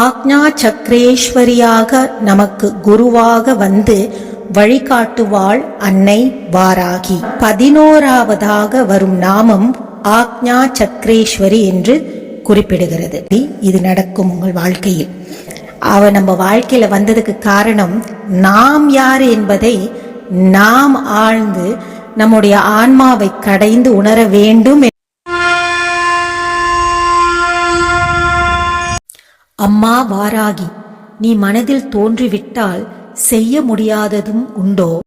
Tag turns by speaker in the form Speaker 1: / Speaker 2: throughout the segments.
Speaker 1: ஆக்ஞா சக்கரேஸ்வரியாக நமக்கு குருவாக வந்து வழிகாட்டுவாள் அன்னை வாராகி. பதினோராவதாக வரும் நாமம் ஆக்ஞா சக்கரேஸ்வரி என்று குறிப்பிடுகிறது. இது நடக்கும் உங்கள் வாழ்க்கையில். அவ நம்ம வாழ்க்கையில வந்ததுக்கு காரணம் நாம் யார் என்பதை நாம் ஆழ்ந்து நம்முடைய ஆன்மாவை கடைந்து உணர வேண்டும் அம்மா வாராகி நீ மனதில் தோன்றிவிட்டால் செய்ய முடியாததும் உண்டோ?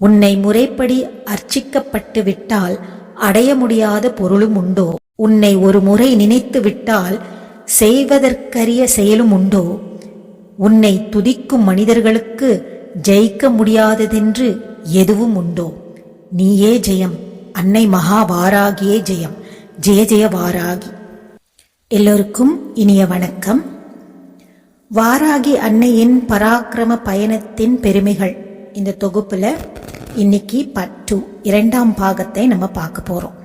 Speaker 1: உன்னை முறைப்படி அர்ச்சிக்கப்பட்டு விட்டால் அடைய முடியாத பொருளும் உண்டோ? உன்னை ஒரு முறை நினைத்து விட்டால் செய்வதற்கரிய செயலும் உண்டோ? உன்னை துதிக்கும் மனிதர்களுக்கு ஜெயிக்க முடியாததென்று எதுவும் உண்டோ? நீயே ஜெயம் அன்னை மகா வாராகியே ஜெயம். ஜெய ஜெய வாராகி. எல்லோருக்கும் இனிய வணக்கம். வாராகி அன்னையின் பராக்கிரம பயணத்தின் பெருமைகள் இந்த தொகுப்புல இன்னைக்கு பட்டு இரண்டாம் பாகத்தை நம்ம பார்க்க போறோம்.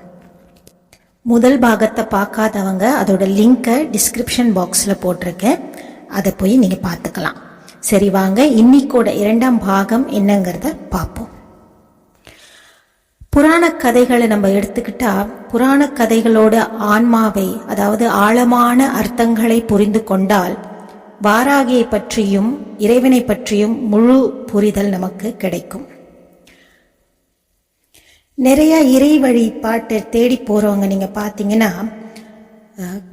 Speaker 1: முதல் பாகத்தை பார்க்காதவங்க அதோட லிங்கை டிஸ்கிரிப்ஷன் பாக்ஸில் போட்டிருக்கேன். அதை போய் நீங்கள் பார்த்துக்கலாம். சரி வாங்க இன்னைக்கோட இரண்டாம் பாகம் என்னங்கிறத பார்ப்போம். புராண கதைகளை நம்ம எடுத்துக்கிட்டா புராண கதைகளோட ஆன்மாவை அதாவது ஆழமான அர்த்தங்களை புரிந்து கொண்டால் வாராகியை பற்றியும் இறைவனை பற்றியும் முழு புரிதல் நமக்கு கிடைக்கும். நிறைய இறை வழிபாட்டை தேடி போறவங்க நீங்க பார்த்தீங்கன்னா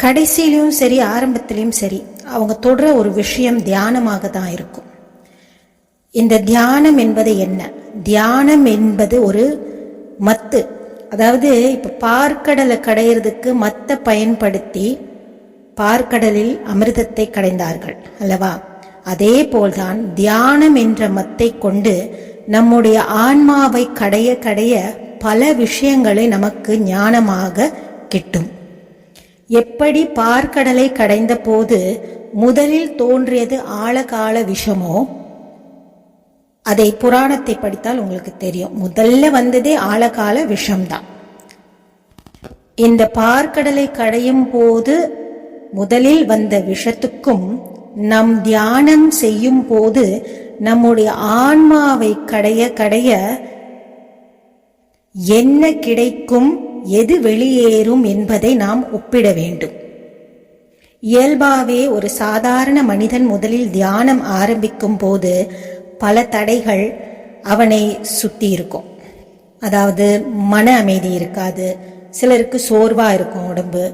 Speaker 1: கடைசியிலையும் சரி ஆரம்பத்திலையும் சரி அவங்க தொடுற ஒரு விஷயம் தியானமாக தான் இருக்கும். இந்த தியானம் என்பது என்ன? தியானம் என்பது ஒரு மத்து. அதாவது இப்போ பார்க்கடலை கடையிறதுக்கு மத்தை பயன்படுத்தி பார்க்கடலில் அமிர்தத்தை கடைந்தார்கள் அல்லவா? அதே போல்தான் தியானம் என்ற மத்தை கொண்டு நம்முடைய ஆன்மாவை கடைய கடைய பல விஷயங்களை நமக்கு ஞானமாக கிட்டும். எப்படி பார்க்கடலை கடைந்த போது முதலில் தோன்றியது ஆழகால விஷமோ அதை புராணத்தை படித்தால் உங்களுக்கு தெரியும். முதல்ல வந்ததே ஆழகால விஷம்தான். இந்த பார்க்கடலை கடையும் போது முதலில் வந்த விஷத்துக்கும் நம் தியானம் செய்யும் போது நம்முடைய ஆன்மாவை கடைய கடைய என்ன கிடைக்கும் எது வெளியேறும் என்பதை நாம் ஒப்பிட வேண்டும். இயல்பாவே ஒரு சாதாரண மனிதன் முதலில் தியானம் ஆரம்பிக்கும் போது பல தடைகள் அவனை சுத்தி இருக்கும். அதாவது மன அமைதி இருக்காது சிலருக்கு சோர்வா இருக்கும் உடம்பு.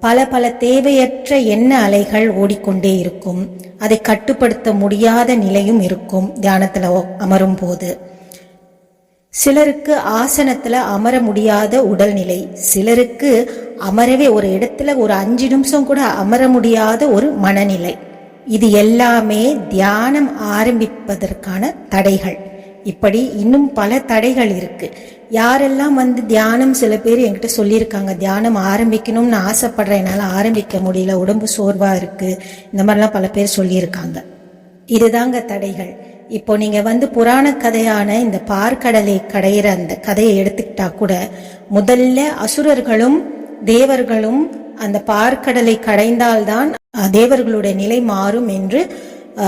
Speaker 1: பல பல தேவையற்ற எண்ண அலைகள் ஓடிக்கொண்டே இருக்கும். அதை கட்டுப்படுத்த முடியாத நிலையும் இருக்கும் தியானத்துல அமரும் போது. சிலருக்கு ஆசனத்துல அமர முடியாத உடல்நிலை சிலருக்கு அமரவே ஒரு இடத்துல ஒரு அஞ்சு நிமிஷம் கூட அமர முடியாத ஒரு மனநிலை. இது எல்லாமே தியானம் ஆரம்பிப்பதற்கான தடைகள். இப்படி இன்னும் பல தடைகள் இருக்கு. யாரெல்லாம் வந்து தியானம் சில பேர் என்கிட்ட சொல்லியிருக்காங்க தியானம் ஆரம்பிக்கணும்னு ஆசைப்படுறேன் என்னால் ஆரம்பிக்க முடியல உடம்பு சோர்வா இருக்கு இந்த மாதிரிலாம் பல பேர் சொல்லியிருக்காங்க. இதுதாங்க தடைகள். இப்போ நீங்க வந்து புராண கதையான இந்த பார்க்கடலை கடையிற அந்த கதையை எடுத்துக்கிட்டா கூட முதல்ல அசுரர்களும் தேவர்களும் அந்த பார்க்கடலை கடைந்தால்தான் தேவர்களுடைய நிலை மாறும் என்று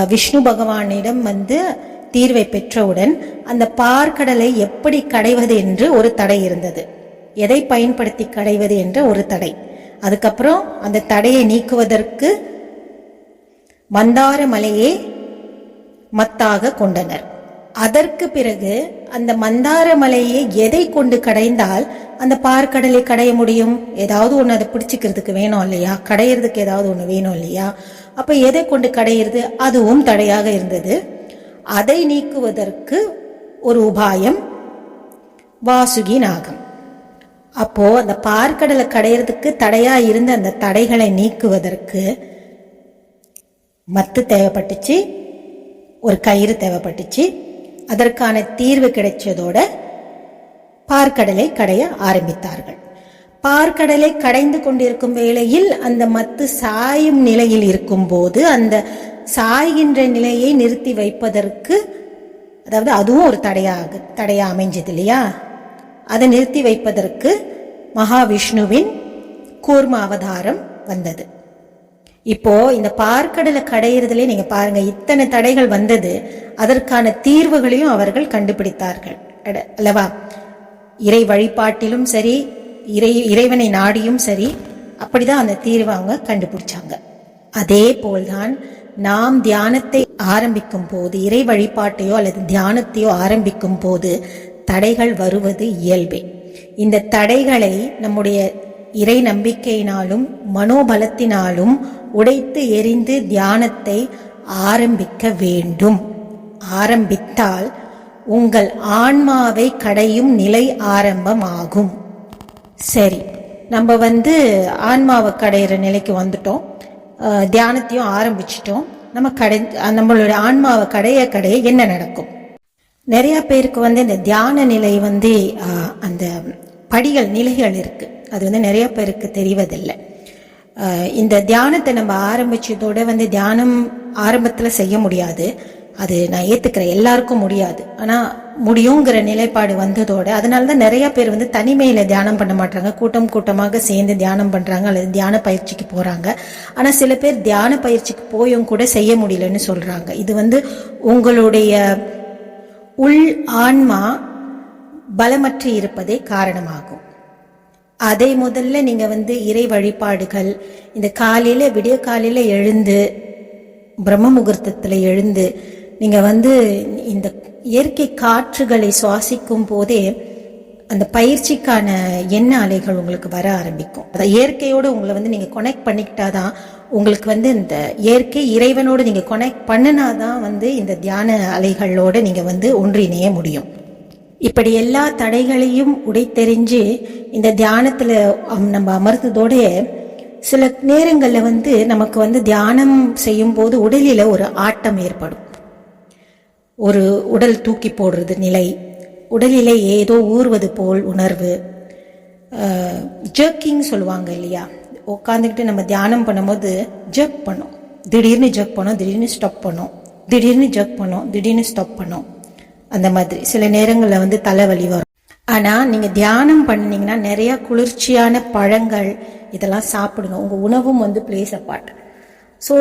Speaker 1: விஷ்ணு பகவானிடம் வந்து தீர்வை பெற்றவுடன் அந்த பார்க்கடலை எப்படி கடைவது என்று ஒரு தடை இருந்தது. எதை பயன்படுத்தி கடைவது என்ற ஒரு தடை. அதுக்கப்புறம் அந்த தடையை நீக்குவதற்கு மந்தார மலையே மத்தாக கொண்டனர். அதற்கு பிறகு அந்த மந்தார மலையை எதை கொண்டு கடைந்தால் அந்த பார்க்கடலை கடைய முடியும்? ஏதாவது ஒன்று அதை பிடிச்சிக்கிறதுக்கு வேணும் இல்லையா? கடையிறதுக்கு ஏதாவது ஒன்று வேணும் இல்லையா? அப்போ எதை கொண்டு கடையிறது? அதுவும் தடையாக இருந்தது. அதை நீக்குவதற்கு ஒரு உபாயம் வாசுகி நாகம். அப்போ அந்த பார்க்கடலை கடையிறதுக்கு தடையா இருந்த அந்த தடைகளை நீக்குவதற்கு மத்து தேவைப்பட்டுச்சு ஒரு கயிறு தேவைப்பட்டுச்சு. அதற்கான தீர்வு கிடைச்சதோட பார்க்கடலை கடைய ஆரம்பித்தார்கள். பார்க்கடலை கடைந்து கொண்டிருக்கும் வேளையில் அந்த மத்து சாயும் நிலையில் இருக்கும்போது அந்த சாய்கின்ற நிலையை நிறுத்தி வைப்பதற்கு அதாவது அதுவும் ஒரு தடையாக தடையா அமைஞ்சது இல்லையா? அதை நிறுத்தி வைப்பதற்கு மகாவிஷ்ணுவின் கூர்ம அவதாரம் வந்தது. இப்போ இந்த பார்க்கடலை கடையிறதுலே நீங்க பாருங்க இத்தனை தடைகள் வந்தது அதற்கான தீர்வுகளையும் அவர்கள் கண்டுபிடித்தார்கள். அட- அல்லவா? இறை வழிபாட்டிலும் சரி இறை இறைவனை நாடியும் சரி அப்படிதான் அந்த தீர்வை அவங்க கண்டுபிடிச்சாங்க. அதே போல்தான் நாம் தியானத்தை ஆரம்பிக்கும் போது இறை வழிபாட்டையோ அல்லது தியானத்தையோ ஆரம்பிக்கும் போது தடைகள் வருவது இயல்பே. இந்த தடைகளை நம்முடைய இறை நம்பிக்கையினாலும் மனோபலத்தினாலும் உடைத்து எரிந்து தியானத்தை ஆரம்பிக்க வேண்டும். ஆரம்பித்தால் உங்கள் ஆன்மாவை கடையும் நிலை ஆரம்பமாகும். சரி நம்ம வந்து ஆன்மாவை கடையிற நிலைக்கு வந்துட்டோம். தியானத்தையும் ஆரம்பிச்சிட்டோம். நம்ம கடை நம்மளுடைய ஆன்மாவை கடைய கடைய என்ன நடக்கும்? நிறைய பேருக்கு வந்து இந்த தியான நிலை வந்து அந்த படிகள் நிலைகள் இருக்கு. அது வந்து நிறைய பேருக்கு தெரிவதில்லை. இந்த தியானத்தை நம்ம ஆரம்பிச்சதோட வந்து தியானம் ஆரம்பத்தில் செய்ய முடியாது. அது நான் ஏற்றுக்கிறேன் எல்லாருக்கும் முடியாது. ஆனால் முடியுங்கிற நிலைப்பாடு வந்ததோட அதனால தான் நிறைய பேர் வந்து தனிமையில் தியானம் பண்ண மாட்டாங்க. கூட்டம் கூட்டமாக சேர்ந்து தியானம் பண்ணுறாங்க அல்லது தியான பயிற்சிக்கு போகிறாங்க ஆனால் சில பேர் தியான பயிற்சிக்கு போயும் கூட செய்ய முடியலன்னு சொல்கிறாங்க இது வந்து உங்களுடைய உள் ஆன்மா பலமற்று இருப்பதே காரணமாகும். அதை முதல்ல நீங்க வந்து இறை வழிபாடுகள் இந்த காலையில விடிய காலையில எழுந்து பிரம்ம முகூர்த்தத்துல எழுந்து நீங்க வந்து இந்த இயற்கை காற்றுகளை சுவாசிக்கும் போதே அந்த பயிற்சிக்கான எண்ண அலைகள் உங்களுக்கு வர ஆரம்பிக்கும். அதை இயற்கையோடு உங்களை வந்து நீங்க கனெக்ட் பண்ணிக்கிட்டாதான் உங்களுக்கு வந்து இந்த இயற்கை இறைவனோடு நீங்கள் கொனெக்ட் பண்ணினா பண்ணினாதான் வந்து இந்த தியான அலைகளோட நீங்கள் வந்து ஒன்றிணைய முடியும். இப்படி எல்லா தடைகளையும் உடைத்தெறிஞ்சு இந்த தியானத்தில் நம்ம அமர்ந்ததோட சில நேரங்களில் வந்து நமக்கு வந்து தியானம் செய்யும்போது உடலில் ஒரு ஆட்டம் ஏற்படும். ஒரு உடல் தூக்கி போடுறது நிலை உடலிலே ஏதோ ஊறுவது போல் உணர்வு ஜர்க்கிங் சொல்லுவாங்க இல்லையா? உட்காந்துக்கிட்டு நம்ம தியானம் பண்ணும்போது ஜர்க் பண்ணோம். திடீர்னு ஜர்க் பண்ணோம் திடீர்னு ஸ்டப் பண்ணோம். திடீர்னு ஜர்க் பண்ணோம் திடீர்னு ஸ்டப் பண்ணோம். அந்த மாதிரி. சில நேரங்களில் வந்து தலைவலி வரும். ஆனால் நீங்கள் தியானம் பண்ணீங்கன்னா நிறையா குளிர்ச்சியான பழங்கள் இதெல்லாம் சாப்பிடுங்க உங்கள் உணவும் வந்து பிளேஸ் அப்பாட் ஸோ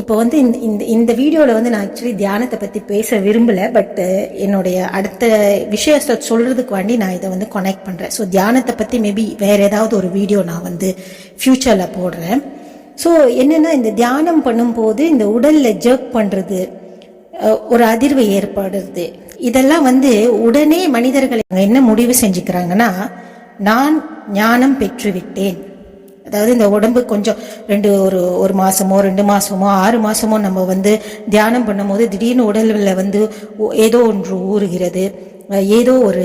Speaker 1: இப்போ வந்து இந்த இந்த இந்த வீடியோவில் வந்து நான் ஆக்சுவலி தியானத்தை பற்றி பேச விரும்பலை பட் என்னுடைய அடுத்த விஷயத்தை சொல்கிறதுக்கு வேண்டி நான் இதை வந்து கனெக்ட் பண்ணுறேன் ஸோ தியானத்தை பற்றி மேபி வேறு ஏதாவது ஒரு வீடியோ நான் வந்து ஃப்யூச்சரில் போடுறேன். ஸோ என்னென்னா இந்த தியானம் பண்ணும்போது இந்த உடலில் ஜர்க் பண்ணுறது ஒரு அதிர்வு ஏற்படுது. இதெல்லாம் வந்து உடனே மனிதர்கள் என்ன முடிவு செஞ்சுக்கிறாங்கன்னா நான் ஞானம் பெற்றுவிட்டேன். அதாவது இந்த உடம்பு கொஞ்சம் ரெண்டு ஒரு ஒரு மாசமோ ரெண்டு மாசமோ ஆறு மாசமோ நம்ம வந்து தியானம் பண்ணும்போது திடீர்னு உடல்ல வந்து ஏதோ ஒன்று ஊறுகிறது. ஏதோ ஒரு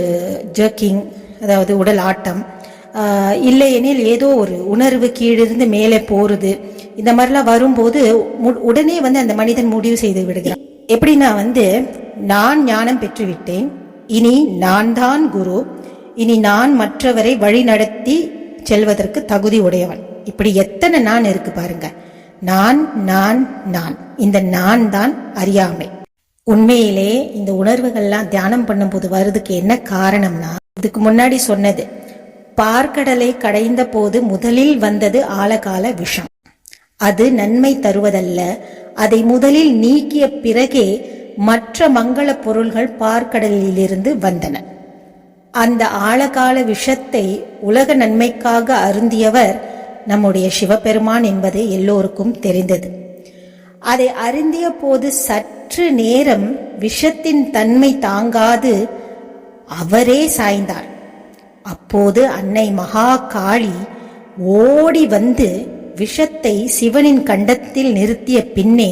Speaker 1: ஜர்க்கிங் அதாவது உடல் ஆட்டம். இல்லையெனில் இல்லை எனில் ஏதோ ஒரு உணர்வு கீழிருந்து மேலே போறது. இந்த மாதிரிலாம் வரும்போது உடனே வந்து அந்த மனிதன் முடிவு செய்து விடுகிறான். எப்படின்னா வந்து நான் ஞானம் பெற்றுவிட்டேன் இனி நான் தான் குரு இனி நான் மற்றவரை வழி நடத்தி செல்வதற்கு தகுதி உடையவன். இப்படி எத்தனை நான் இருக்கு பாருங்க. நான் நான் நான். இந்த நான் தான் அறியாமை. உண்மையிலே இந்த உணர்வுகள்லாம் தியானம் பண்ணும்போது வர்றதுக்கு என்ன காரணம்னா இதுக்கு முன்னாடி சொன்னது பார்க்கடலை கடைந்த போது முதலில் வந்தது ஆழகால விஷம். அது நன்மை தருவதல்ல. அதை முதலில் நீக்கிய பிறகே மற்ற மங்கள பொருள்கள் பார்க்கடலிலிருந்து வந்தன. அந்த ஆழகால விஷத்தை உலக நன்மைக்காக அருந்தியவர் நம்முடைய சிவபெருமான் என்பது எல்லோருக்கும் தெரிந்தது. அதை அருந்திய போது சற்று நேரம் விஷத்தின் தன்மை தாங்காது அவரே சாய்ந்தார். அப்போது அன்னை மகா காளி ஓடி வந்து விஷத்தை சிவனின் கண்டத்தில் நிறுத்திய பின்னே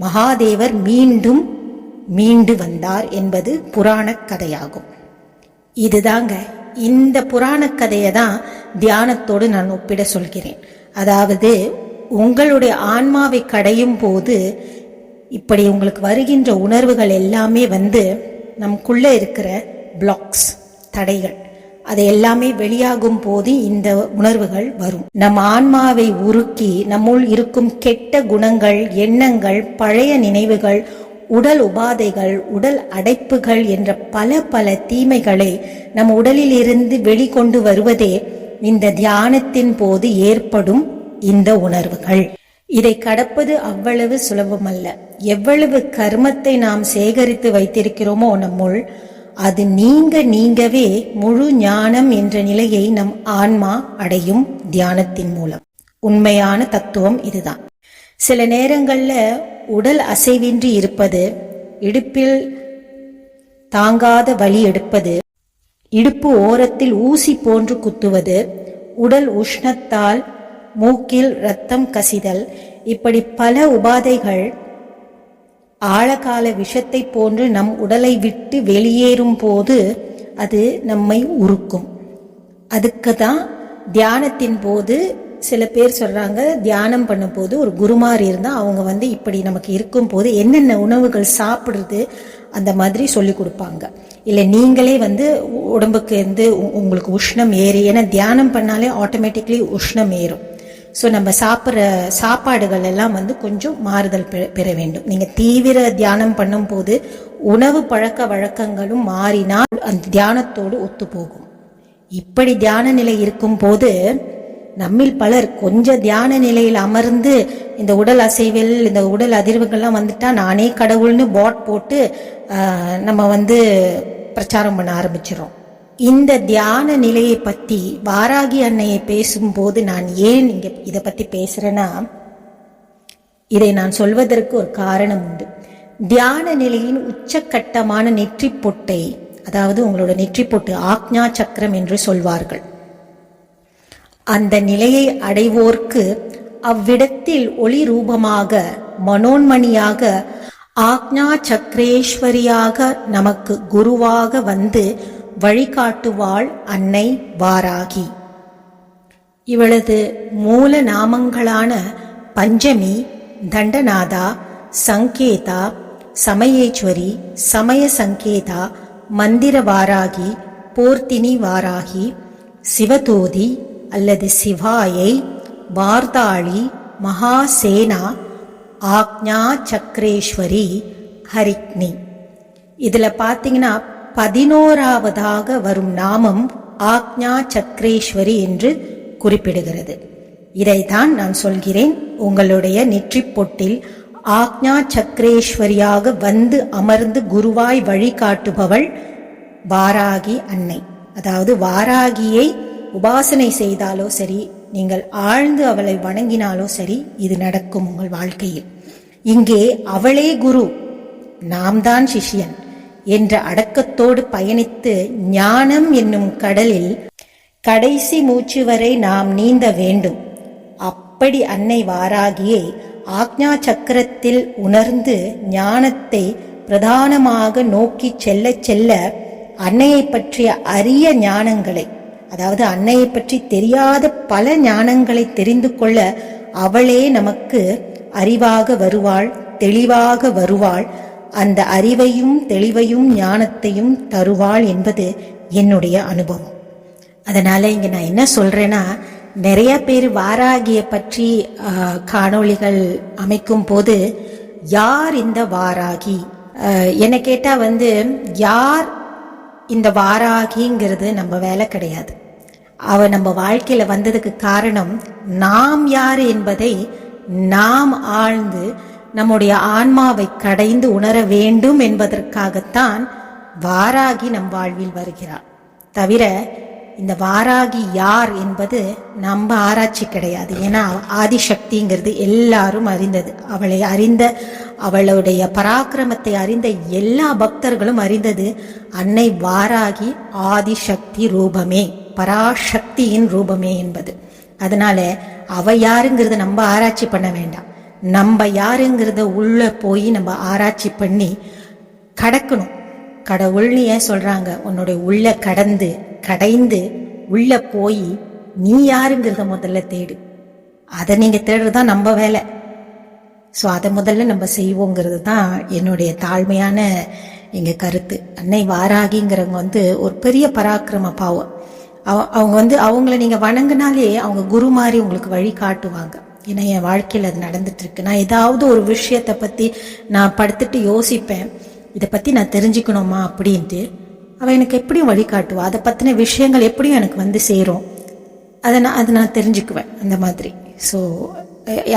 Speaker 1: மகாதேவர் மீண்டும் மீண்டு வந்தார் என்பது புராணக் கதையாகும். இதுதாங்க இந்த புராணக் கதையை தான் தியானத்தோடு நான் ஒப்பிட சொல்கிறேன். அதாவது உங்களுடைய ஆன்மாவை கடையும் போது இப்படி உங்களுக்கு வருகின்ற உணர்வுகள் எல்லாமே வந்து நமக்குள்ளே இருக்கிற பிளாக்ஸ் தடைகள். அது எல்லாமே வெளியாகும் போது இந்த உணர்வுகள் வரும். நம் ஆன்மாவை உருக்கி நம்முள் இருக்கும் கெட்ட குணங்கள் எண்ணங்கள் பழைய நினைவுகள் உடல் உபாதைகள் உடல் அடைப்புகள் என்ற பல பல தீமைகளை நம் உடலில் இருந்து வெளிக்கொண்டு வருவதே இந்த தியானத்தின் போது ஏற்படும் இந்த உணர்வுகள். இதை கடப்பது அவ்வளவு சுலபமல்ல. எவ்வளவு கர்மத்தை நாம் சேகரித்து வைத்திருக்கிறோமோ நம்முள் அது நீங்க நீங்கவே முழு ஞானம் என்ற நிலையை நம் ஆன்மா அடையும் தியானத்தின் மூலம். உண்மையான தத்துவம் இதுதான். சில நேரங்களில் உடல் அசைவின்றி இருப்பது இடுப்பில் தாங்காத வலி எடுப்பது இடுப்பு ஓரத்தில் ஊசி போன்று குத்துவது உடல் உஷ்ணத்தால் மூக்கில் ரத்தம் கசிதல் இப்படி பல உபாதைகள் ஆழகால விஷத்தை போன்று நம் உடலை விட்டு வெளியேறும் போது அது நம்மை உருக்கும். அதுக்கு தான் தியானத்தின் போது சில பேர் சொல்றாங்க தியானம் பண்ணும்போது ஒரு குருமார் இருந்தால் அவங்க வந்து இப்படி நமக்கு இருக்கும் போது என்னென்ன உணவுகள் சாப்பிடுறது அந்த மாதிரி சொல்லி கொடுப்பாங்க. இல்லை நீங்களே வந்து உடம்புக்கு வந்து உங்களுக்கு உஷ்ணம் ஏறி ஏன்னா தியானம் பண்ணாலே ஆட்டோமேட்டிக்லி உஷ்ணம் ஏறும். ஸோ நம்ம சாப்பிட்ற சாப்பாடுகள் எல்லாம் வந்து கொஞ்சம் மாறுதல் பெற- பெற வேண்டும். நீங்கள் தீவிர தியானம் பண்ணும்போது உணவு பழக்க வழக்கங்களும் மாறினால் அந்த தியானத்தோடு ஒத்து போகும். இப்படி தியான நிலை இருக்கும் போது நம்மில் பலர் கொஞ்ச தியான நிலையில் அமர்ந்து இந்த உடல் அசைவில் இந்த உடல் அதிர்வுகள்லாம் வந்துட்டா நானே கடவுள்னு பாட் போட்டு நம்ம வந்து பிரச்சாரம் பண்ண ஆரம்பிச்சிடும் இந்த தியான நிலையை பத்தி வாராகி அன்னையை பேசும்போது நான் ஏன் இங்க இதை பத்தி பேசுறேன்னா இதை நான் சொல்வதற்கு ஒரு காரணம் உண்டு. தியான நிலையின் உச்சக்கட்டமான நெற்றி பொட்டை அதாவது உங்களோட நெற்றி பொட்டு ஆக்ஞா சக்கரம் என்று சொல்வார்கள். அந்த நிலையை அடைவோர்க்கு அவ்விடத்தில் ஒளி ரூபமாக மனோன்மணியாக ஆக்ஞா சக்கரேஸ்வரியாக நமக்கு குருவாக வந்து வழிகாட்டுவாள் அன்னை வாராகி. இவளது மூல நாமங்களான பஞ்சமி தண்டநாதா சங்கேதா சமயேஸ்வரி சமய சங்கேதா மந்திர வாராகி போர்த்தினி வாராகி சிவதோதி அல்லது சிவாயை வார்தாளி மகாசேனா ஆக்ஞா சக்கரேஸ்வரி ஹரிக்னி. இதில் பார்த்தீங்கன்னா பதினோராவதாக வரும் நாமம் ஆக்ஞா சக்ரேஸ்வரி என்று குறிப்பிடுகிறது. இதைத்தான் நான் சொல்கிறேன். உங்களுடைய நெற்றிப் பொட்டில் ஆக்ஞா சக்கரேஸ்வரியாக வந்து அமர்ந்து குருவாய் வழிகாட்டுபவள் வாராகி அன்னை. அதாவது வாராகியை உபாசனை செய்தாலோ சரி நீங்கள் ஆழ்ந்து அவளை வணங்கினாலோ சரி இது நடக்கும் உங்கள் வாழ்க்கையில். இங்கே அவளே குரு நாம் தான் சிஷ்யன். என்ற அடக்கத்தோடு பயணித்து ஞானம் என்னும் கடலில் கடைசி மூச்சு வரை நாம் நீந்த வேண்டும். அப்படி அன்னை வாராகியை ஆக்ஞா சக்கரத்தில் உணர்ந்து ஞானத்தை பிரதானமாக நோக்கி செல்ல செல்ல அன்னையை பற்றிய அரிய ஞானங்களை அதாவது அன்னையை பற்றி தெரியாத பல ஞானங்களை தெரிந்து கொள்ள அவளே நமக்கு அறிவாக வருவாள் தெளிவாக வருவாள் அந்த அறிவையும் தெளிவையும் ஞானத்தையும் தருவாள் என்பது என்னுடைய அனுபவம். அதனால் இங்கே நான் என்ன சொல்கிறேன்னா நிறைய பேர் வாராகியை பற்றி காணொளிகள் அமைக்கும் போது யார் இந்த வாராகி? என்னை கேட்டால் வந்து யார் இந்த வாராகிங்கிறது நம்ம வேலை கிடையாது. அவள் நம்ம வாழ்க்கையில் வந்ததுக்கு காரணம் நாம் யார் என்பதை நாம் ஆழ்ந்து நம்முடைய ஆன்மாவை கடைந்து உணர வேண்டும் என்பதற்காகத்தான் வாராகி நம் வாழ்வில் வருகிறார். தவிர இந்த வாராகி யார் என்பது நம்ம ஆராய்ச்சி கிடையாது. ஏன்னா ஆதிசக்திங்கிறது எல்லாரும் அறிந்தது. அவளை அறிந்த அவளுடைய பராக்கிரமத்தை அறிந்த எல்லா பக்தர்களும் அறிந்தது அன்னை வாராகி ஆதிசக்தி ரூபமே பராசக்தியின் ரூபமே என்பது. அதனால அவ யாருங்கிறது நம்ம ஆராய்ச்சி பண்ண வேண்டாம். நம்ம யாருங்கிறத உள்ளே போய் நம்ம ஆராய்ச்சி பண்ணி கடக்கணும். கடவுள்னு ஏன் சொல்கிறாங்க உன்னுடைய உள்ள கடந்து கடைந்து உள்ளே போய் நீ யாருங்கிறத முதல்ல தேடு. அதை நீங்கள் தேடுறது தான் நம்ம வேலை. ஸோ அதை முதல்ல நம்ம செய்வோங்கிறது தான் என்னுடைய தாழ்மையான எங்கள் கருத்து. அன்னை வாராகிங்கிறவங்க வந்து ஒரு பெரிய பராக்கிரம பாவம். அவ- அவங்க வந்து அவங்கள நீங்கள் வணங்கினாலே அவங்க குரு மாதிரி உங்களுக்கு வழி காட்டுவாங்க. ஏன்னா என் வாழ்க்கையில் அது நடந்துட்டுருக்கு. நான் ஏதாவது ஒரு விஷயத்தை பற்றி நான் படுத்துட்டு யோசிப்பேன். இதை பற்றி நான் தெரிஞ்சுக்கணுமா அப்படின்ட்டு. அவள் எனக்கு எப்படியும் வழிகாட்டுவா. அதை பற்றின விஷயங்கள் எப்படியும் எனக்கு வந்து சேரும். அதை நான் அதை நான் தெரிஞ்சுக்குவேன். அந்த மாதிரி. ஸோ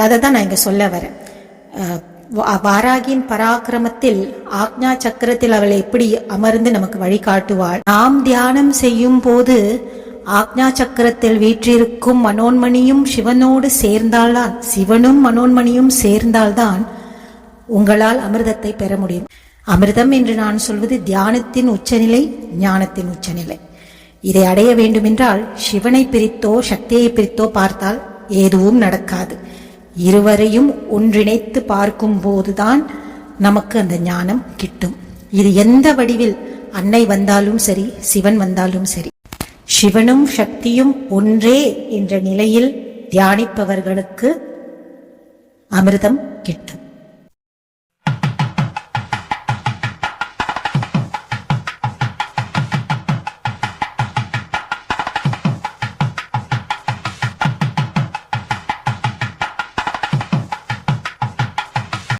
Speaker 1: அதை தான் நான் இங்கே சொல்ல வரேன். வாராகியின் பராக்கிரமத்தில் ஆக்ஞா சக்கரத்தில் அவளை எப்படி அமர்ந்து நமக்கு வழிகாட்டுவாள்? நாம் தியானம் செய்யும் போது ஆக்ஞா சக்கரத்தில் வீற்றிருக்கும் மனோன்மணியும் சிவனோடு சேர்ந்தால்தான் சிவனும் மனோன்மணியும் சேர்ந்தால்தான் உங்களால் அமிர்தத்தை பெற முடியும். அமிர்தம் என்று நான் சொல்வது தியானத்தின் உச்சநிலை ஞானத்தின் உச்சநிலை. இதை அடைய வேண்டுமென்றால் சிவனை பிரித்தோ சக்தியை பிரித்தோ பார்த்தால் எதுவும் நடக்காது. இருவரையும் ஒன்றிணைத்து பார்க்கும் போதுதான் நமக்கு அந்த ஞானம் கிட்டும். இது எந்த வடிவில் அன்னை வந்தாலும் சரி சிவன் வந்தாலும் சரி சிவனும் சக்தியும் ஒன்றே என்ற நிலையில் தியானிப்பவர்களுக்கு அமிர்தம் கிட்டும்.